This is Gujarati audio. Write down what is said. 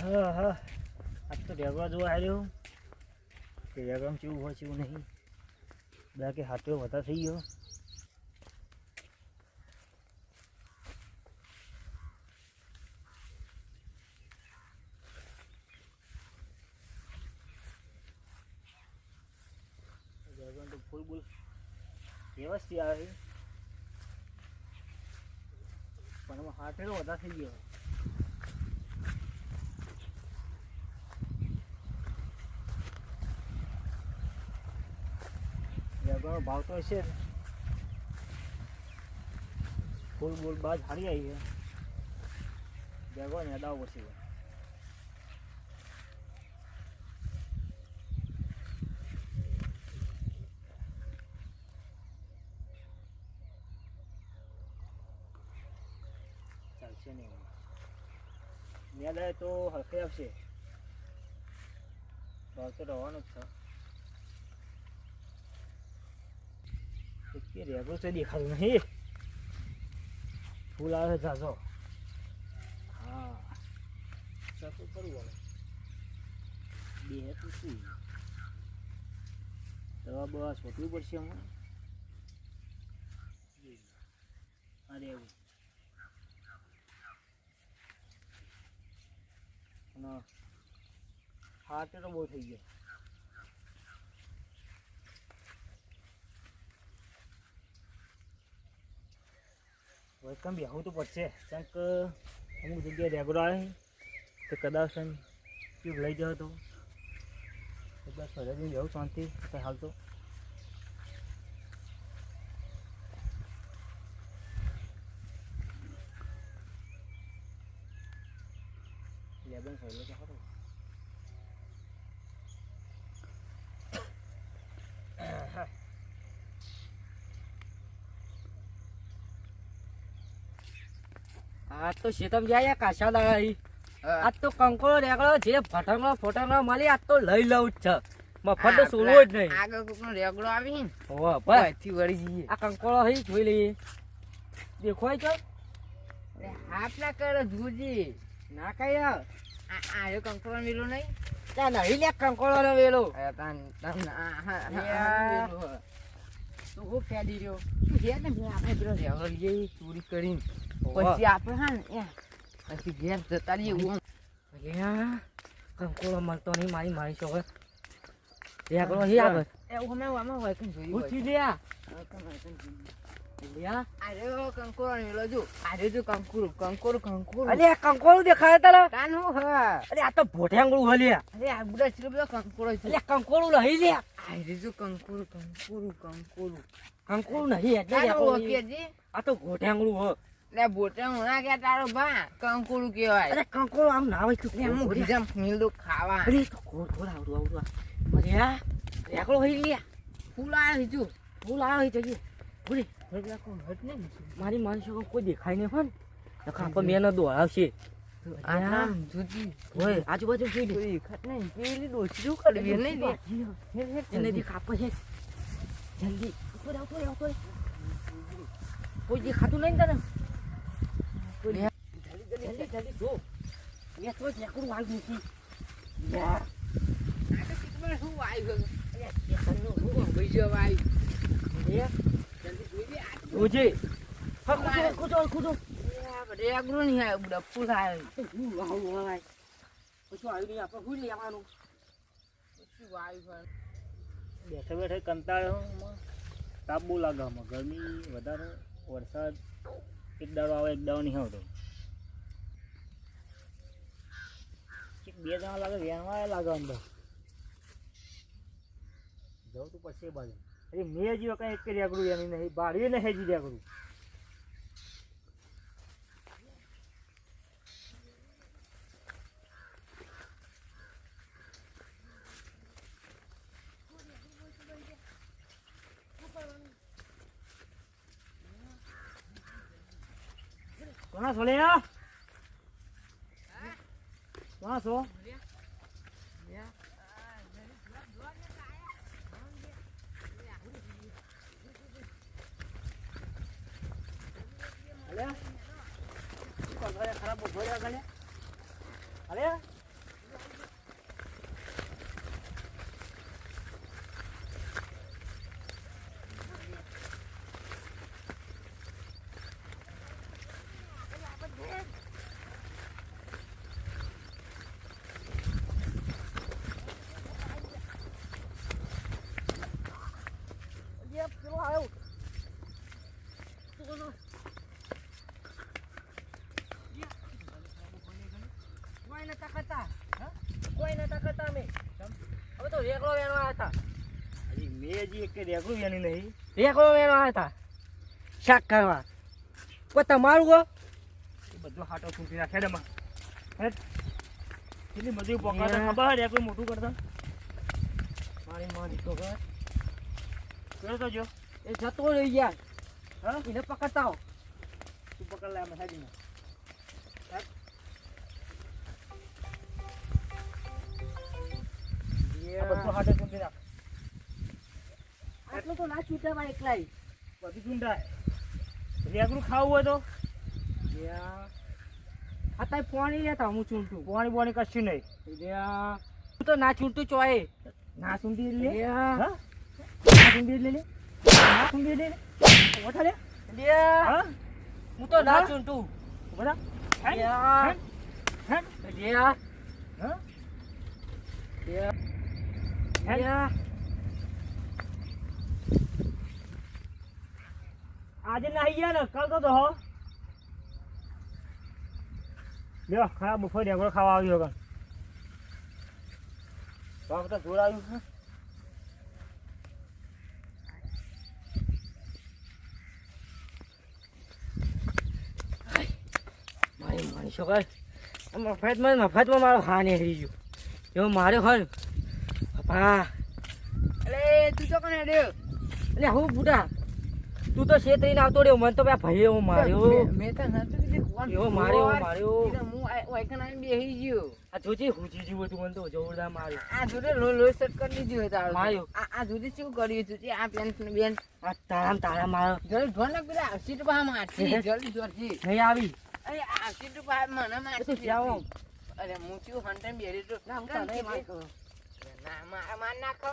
હા હા. આજ તો રેગવા જોવા આવ્યો કે રેગવામાં કેવું હોય એવું નહીં. બધા કે હાથો વધારે થઈ ગયો. તો ફૂલ બુલ વ્યવસ્થિત આવે. છે પણ હાથે વધારે થઈ ગયો. ભાવ તો જ. ફૂલ બોલ બાજ હારી આવી છે. રેગવા ને અડાવ પછી. ચાલશે નહીં. યાદ તો હલકે આવશે. ભાવ તો રહેવાનું જ છે. કે રેગો દેખાતું નહીં. ફૂલ આવે જાજો હા. ચાકુ કરવું હવે બે તો દવા બવા છોટવી પડશે હમણાં? અરે એવું. હાથ તો બહુ થઈ ગયો. વેલકમ બી આવું તો પડશે કારણ કે અમુક જગ્યાએ રેગડો આવે તે કદાચ ટ્યુબ લઈ જતો તો કદાચ ફરજ જવું શાંતિ તો હાલ તો લેબન ફરેલો તો ખરો આ તો શેતમ જાય કાશા દાડા આજ તો કંકોળો રેગડો જે ફટંગડો ફોટંગડો મળી આજ તો લઈ લઉં જ છે. મફત તો સોલવો જ નહીં. આગળ કોકનો રેગડો આવી ને બસ. અહીંથી વળી જઈએ. આ કંકોળો હઈ જોઈ લઈએ. દેખોય છો હાથ ના કરો જોજી. ના કઈ આ આયો કંકોળો મેલો નહીં? ત્યાં નહીં લે કંકોળો નો વેલો. હા હા હે. તું હું ફેદી રહ્યો. તું ઘેર ને આપણે પેલો રેગડો લઈએ ચોરી કરીને. પછી આપણે હા ને એ પછી ઘેર જતા રહીએ. અલ્યા, કંકોળો મળતો નહીં મારી મારી છોકર હી આગળ એ હોય કઈ ઉઠી લ્યા હા. લ્યા જો જો કંકોળું દેખાય તારા હું હા અરે આ તો ભોઠિયાંગળું હલ્યા અરે આ બધા ચીલો બધો કંકોડો છે અલ્યા કંકોળું નહીં લ્યા આર્યો જો કંકુરું કંકુરું કંકુરું કંકોળું નહીં એટલે તાન રેગડો હું નહીં. હકેજી આ તો ઘોટિયાંગળું હો લે બોટે મુના કે તારો બા કંકુરું કહેવાય. અરે કંકોળું આમ ના હોય તું લે હું બીજા મિલદો ખાવા. અરે તો આવડું આવડું. અરે આ રેકડો હોય લ્યા. ફૂલ આવ્યો છું ફૂલ આવ્યો કોઈ હટ નહીં મારી માણસો કોઈ દેખાય નહીં પણ નકર આપણે મેં દોડાવશે. આમ આજુબાજુ જોઈ પેલી ડોસી શું કરવી? નહીં કાપો છે જલ્દી. કોઈ દેખાતું નહીં તને. જલ્દી જલ્દી જો મેં તો રેકડું આવી નથી શું આવ્યું બેઠે બેઠે કંટાળો તાપ બહુ લાગે ગરમી, વધારે વરસાદ. એક દાડો આવે, એક દાડો નહીં આવતો બે જણા લાગે વેણવા લાગે અંદર. જવું તું પછી બાજુ. અરે મેં હજી કઈ એક રેગડું એની નહીં, બાળીએ ને હેજી રેગડું કોના સોલ્યા શું કરો? અલ્યા ખરાબ રહ્યા ખાલી અરે રેગડો વેણવા હતા. હજી મેં હજી એક રેગડું વેણી નહીં. રેગડો વેણવા હતા. શાક કરવા કોઈ તમારું બધું હાટો છૂટી નાખે એમાં. કેટલી બધી પકડતા ખબર રેગડું મોટું કરતા? મારી મારી તો જો એ જતો રહી ગયા. હા? એને પકડતા હો તું પકડ લે મસાજી બધું હાટો છૂટી નાખ આટલું તો ના છૂટે એકલાય. બધું ચૂંટાય રેગડું ખાવું હોય તો? અત્યારે પાણી લેતા હું ચૂંટું પાણી પાણી કશું નહીં. હું તો ના ચૂંટું ચોય ના સુંદી લે. ના લે. ના સુંદી લે. લે ઓઠા લે હું? તો ના? ચૂંટું બધા હે લ્યા. હે લ્યા. હા લ્યા. હે? આજે નાહી ગયા ને, કાલ તો હો. લ્યો ખરાબ બફોર રેગડો ખાવા આવ્યો કણ બાપ તો જોર આવ્યું છે. મારી મારી છોકર મફતમાં મફતમાં મારો હા નીકળી ગયો. એવો મારે હોય પપ્પા અરે તું તો કોને રે? એટલે હું બુડા તું તો છેતરીને આવતો રહ્યો. મને તો ભાઈ માર્યો. મેં તો એવો માર્યો માર્યો. હું આ આવીને બેહી ગયો. આ જોજે હુજી જેવું હતું. મને તો જોરદાર માર્યો. આ જોડે લો લો સેટ કરી દીધું તારું. માર્યો. આ આ જોડે શું કર્યું તું આ પેન્ટ બેન. આ તારા તારા મારો. જલ્દી નાખ પેલા સીટ પા મારતી જલ્દી નહીં આવી. અરે આ સીટ પા મને તો મારતી જાઓ. અરે હું છું હંટન બેરી તો ના, હું તને માર ના માર માન નાખો